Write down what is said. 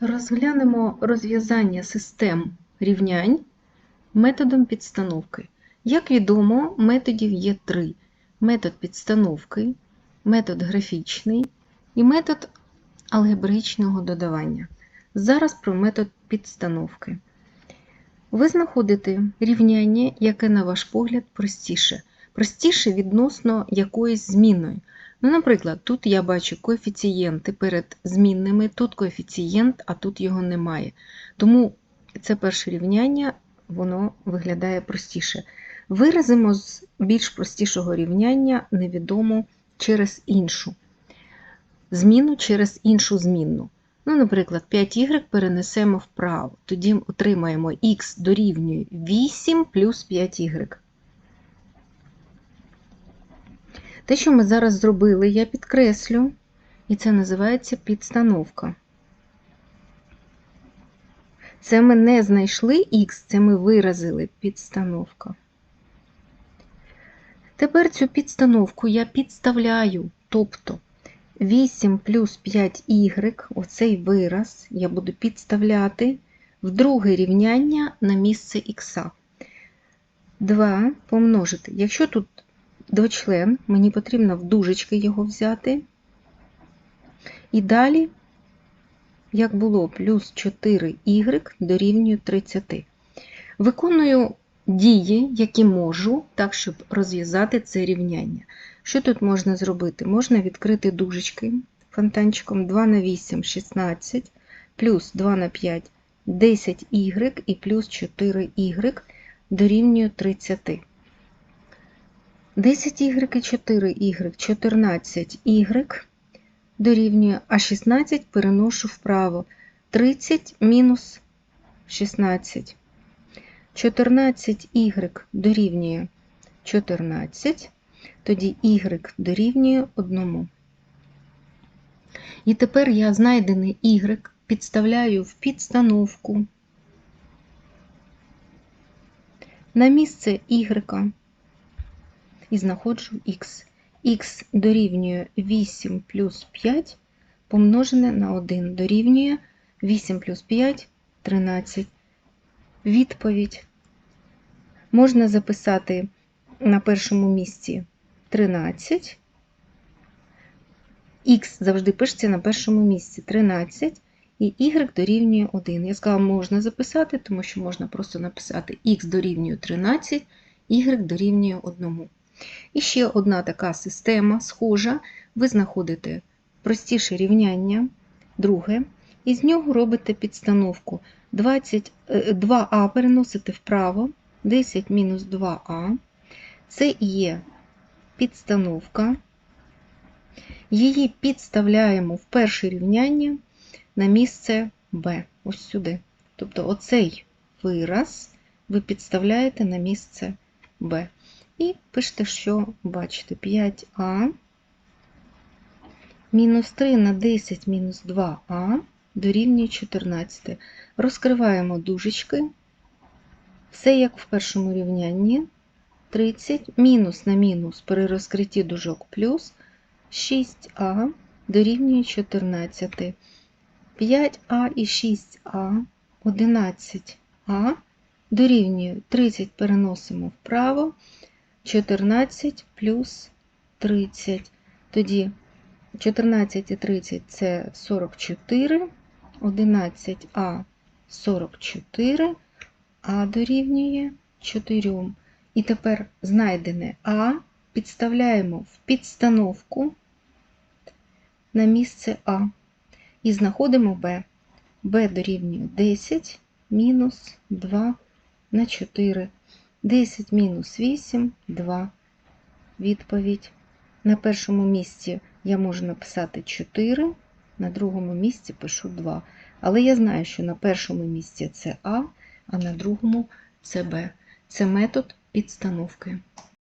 Розглянемо розв'язання систем рівнянь методом підстановки. Як відомо, методів є три: метод підстановки, метод графічний і метод алгебраїчного додавання. Зараз про метод підстановки. Ви знаходите рівняння, яке, на ваш погляд, простіше. Простіше відносно якоїсь змінної. Ну, Наприклад, тут я бачу коефіцієнти перед змінними, тут коефіцієнт, а тут його немає. Тому це перше рівняння, воно виглядає простіше. Виразимо з більш простішого рівняння невідому через іншу. Зміну через іншу змінну. Ну, Наприклад, 5y перенесемо вправо. Тоді отримаємо х дорівнює 8 плюс 5y. Те, що ми зараз зробили, я підкреслю, і це називається підстановка. Це ми не знайшли х, це ми виразили підстановка. Тепер цю підстановку я підставляю, тобто 8 плюс 5y, оцей вираз, я буду підставляти в друге рівняння на місце х. 2 помножити. Якщо тут двочлен, мені потрібно в дужечки його взяти. І далі, як було, плюс 4y дорівнює 30. Виконую дії, які можу, так, щоб розв'язати це рівняння. Що тут можна зробити? Можна відкрити дужечки фонтанчиком 2 на 8 16, плюс 2 на 5 10y і плюс 4y дорівнює 30. 10y і 4y, 14y дорівнює, а 16 переношу вправо. 30 мінус 16. 14y дорівнює 14, тоді y дорівнює 1. І тепер я знайдений y підставляю в підстановку на місце y і знаходжу х. х дорівнює 8 плюс 5 помножене на 1 дорівнює 8 плюс 5 13. Відповідь можна записати на першому місці 13. Х завжди пишеться на першому місці 13, і y дорівнює 1. Я сказала, можна записати, тому що можна просто написати х дорівнює 13, y дорівнює 1. І ще одна така система схожа. Ви знаходите простіше рівняння, друге, і з нього робите підстановку 20, 2а переносите вправо, 10 мінус 2а. Це є підстановка. Її підставляємо в перше рівняння на місце b, ось сюди. Тобто оцей вираз ви підставляєте на місце b. І пишете, що бачите, 5а мінус 3 на 10 мінус 2а дорівнює 14. Розкриваємо дужечки. Все як в першому рівнянні. 30 мінус на мінус при розкритті дужок плюс 6а дорівнює 14. 5а і 6а 11а дорівнює 30 переносимо вправо. 14 плюс 30. Тоді 14 і 30 це 44, 11а 44, а дорівнює 4. І тепер знайдене А підставляємо в підстановку на місце А. І знаходимо Б. Б дорівнює 10 мінус 2 на 4. 10 мінус 8, 2. Відповідь. На першому місці я можу написати 4, на другому місці пишу 2. Але я знаю, що на першому місці це А, а на другому це Б. Це метод підстановки.